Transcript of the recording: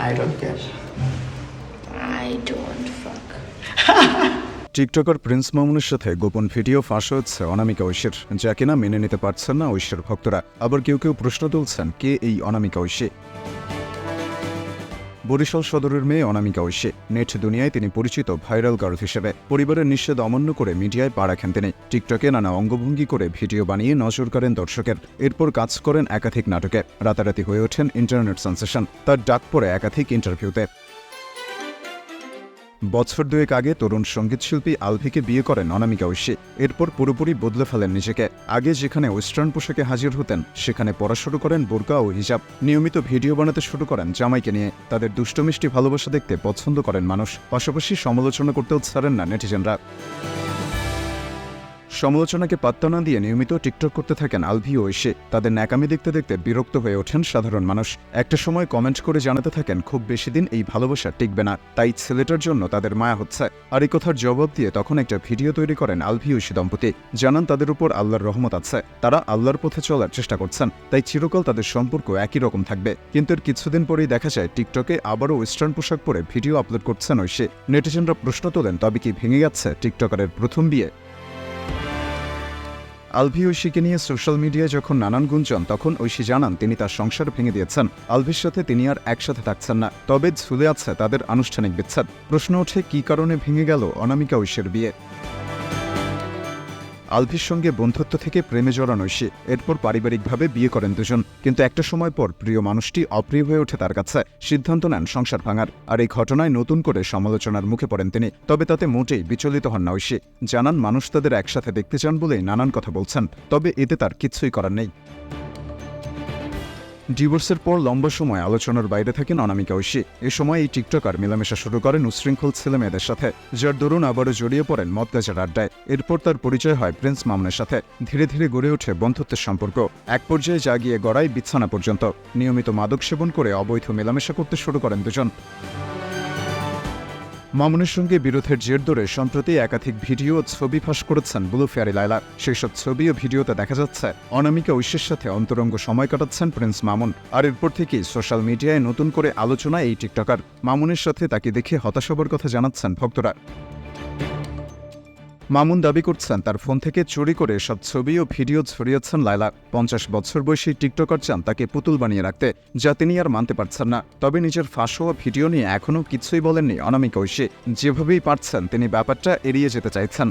I don't care. I don't fuck. TikToker Prince মামুনের সাথে গোপন ভিডিও ফাঁস হচ্ছে অনামিকা ঐশীর যা কিনা মেনে নিতে পারছেন না ঐশীর ভক্তরা আবার কেউ কেউ প্রশ্ন তুলছেন কে এই অনামিকা ঐশী বরিশাল সদরের মেয়ে অনামিকা ঐশী। নেট দুনিয়ায় তিনি পরিচিত ভাইরাল গার্ল হিসেবে। পরিবারের নিষেধ অমান্য করে মিডিয়ায় পা রাখেন তিনি। টিকটকে নানা অঙ্গভঙ্গি করে ভিডিও বানিয়ে নজর করেন দর্শকের। এরপর কাজ করেন একাধিক নাটকে। রাতারাতি হয়ে ওঠেন ইন্টারনেট সেন্সেশন। তার ডাক পড়ে একাধিক ইন্টারভিউতে। বছর দুয়েক আগে তরুণ সঙ্গীতশিল্পী আলভিকে বিয়ে করেন অনামিকা ঐশী এরপর পুরোপুরি বদলে ফেলেন নিজেকে। আগে যেখানে ওয়েস্টার্ন পোশাকে হাজির হতেন, সেখানে পড়া শুরু করেন বোরকা ও হিজাব। নিয়মিত ভিডিও বানাতে শুরু করেন জামাইকে নিয়ে। তাদের দুষ্টমিষ্টি ভালোবাসা দেখতে পছন্দ করেন মানুষ। পাশাপাশি সমালোচনা করতেও ছাড়েন না নেটিজেনরা। সমালোচনাকে পাত্তা না দিয়ে নিয়মিত টিকটক করতে থাকেন আলভি ও ঐশী তাদের ন্যাকামি দেখতে দেখতে বিরক্ত হয়ে ওঠেন সাধারণ মানুষ। একটা সময় কমেন্ট করে জানাতে থাকেন, খুব বেশি দিন এই ভালোবাসা টিকবে না। তাই ছেলেটার জন্য তাদের মায়া হচ্ছে। আর এই কথার জবাব দিয়ে তখন একটা ভিডিও তৈরি করেন আলভি ঐশী দম্পতি। জানান, তাদের উপর আল্লাহর রহমত আছে। তারা আল্লাহর পথে চলার চেষ্টা করছেন। তাই চিরকাল তাদের সম্পর্ক একই রকম থাকবে। কিন্তু এর কিছুদিন পরেই দেখা যায়, টিকটকে আবারও ওয়েস্টার্ন পোশাক পরে ভিডিও আপলোড করছেন ঐশী। নেটিজেনরা প্রশ্ন তোলেন, তবে কি ভেঙে যাচ্ছে টিকটকারের প্রথম বিয়ে? আলভি ঐশীকে নিয়ে সোশ্যাল মিডিয়ায় যখন নানান গুঞ্জন, তখন ঐশী জানান তিনি তার সংসার ভেঙে দিয়েছেন। আলভির সাথে তিনি আর একসাথে থাকছেন না। তবে ঝুলে আছে তাদের আনুষ্ঠানিক বিচ্ছেদ। প্রশ্ন ওঠে, কী কারণে ভেঙে গেল অনামিকা ঐশীর বিয়ে? আলভির সঙ্গে বন্ধুত্ব থেকে প্রেমে জড়ান ঐশী এরপর পারিবারিকভাবে বিয়ে করেন দুজন। কিন্তু একটা সময় পর প্রিয় মানুষটি অপ্রিয় হয়ে ওঠে তার কাছে। সিদ্ধান্ত নেন সংসার ভাঙার, আর এই ঘটনায় নতুন করে সমালোচনার মুখে পড়েন তিনি। তবে তাতে মোটেই বিচলিত হন না ঐশী জানান, মানুষ তাদের একসাথে দেখতে চান বলেই নানান কথা বলছেন, তবে এতে তার কিচ্ছুই করার নেই। ডিভোর্সের পর লম্বা সময় আলোচনার বাইরে থাকেন অনামিকা ঐশী। এ সময় এই টিকটকার মেলামেশা শুরু করেন উশৃঙ্খল ছেলেমেয়েদের সাথে, যার দরুন আবারও জড়িয়ে পড়েন মদগাজার আড্ডায়। এরপর তার পরিচয় হয় প্রিন্স মামনের সাথে। ধীরে ধীরে গড়ে ওঠে বন্ধুত্বের সম্পর্ক। এক পর্যায়ে জাগিয়ে গড়ায় বিছানা পর্যন্ত। নিয়মিত মাদক সেবন করে অবৈধ মেলামেশা করতে শুরু করেন দুজন। মামুনের সঙ্গে বিরোধের জের ধরে সম্প্রতি একাধিক ভিডিও ও ছবি ফাঁস করেছেন ব্লু ফেয়ারি লাইলা সেসব ছবি ও ভিডিওতে দেখা যাচ্ছে, অনামিকা ঐশ্বের সাথে অন্তরঙ্গ সময় কাটাচ্ছেন প্রিন্স মামুন। আর এরপর থেকেই সোশ্যাল মিডিয়ায় নতুন করে আলোচনা এই টিকটকার। মামুনের সাথে তাকে দেখে হতাশ হবার কথা জানাচ্ছেন ভক্তরা। মামুন দাবি করছেন তার ফোন থেকে চুরি করে সব ছবি ও ভিডিও ছড়িয়েছেন লায়লা। পঞ্চাশ বছর বয়সী টিকটকার চান তাকে পুতুল বানিয়ে রাখতে, যা তিনি আর মানতে পারছেন না। তবে নিজের ফাঁস হওয়া ভিডিও নিয়ে এখনও কিছুই বলেননি অনামিকা ঐশী। যেভাবেই পারছেন, তিনি ব্যাপারটা এড়িয়ে যেতে চাইছেন।